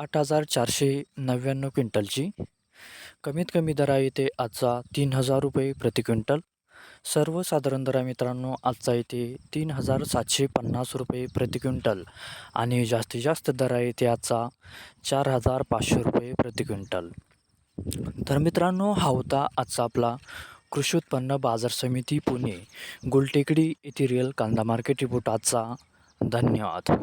आठ हजार चारशे नव्याण्णव क्विंटलची. कमीत कमी दर आहे ते आजचा तीन हजार रुपये प्रति क्विंटल. सर्वसाधारण दरा मित्रांनो आजचा येते तीन हजार सातशे पन्नास रुपये प्रति क्विंटल आणि जास्तीत जास्त दर आहे ते आजचा चार हजार पाचशे रुपये प्रति क्विंटल. तर मित्रांनो हा होता आजचा आपला कृषी उत्पन्न बाजार समिती पुणे गुलटेकडी येथे रिअल कांदा मार्केट रिपोर्ट आजचा. धन्यवाद.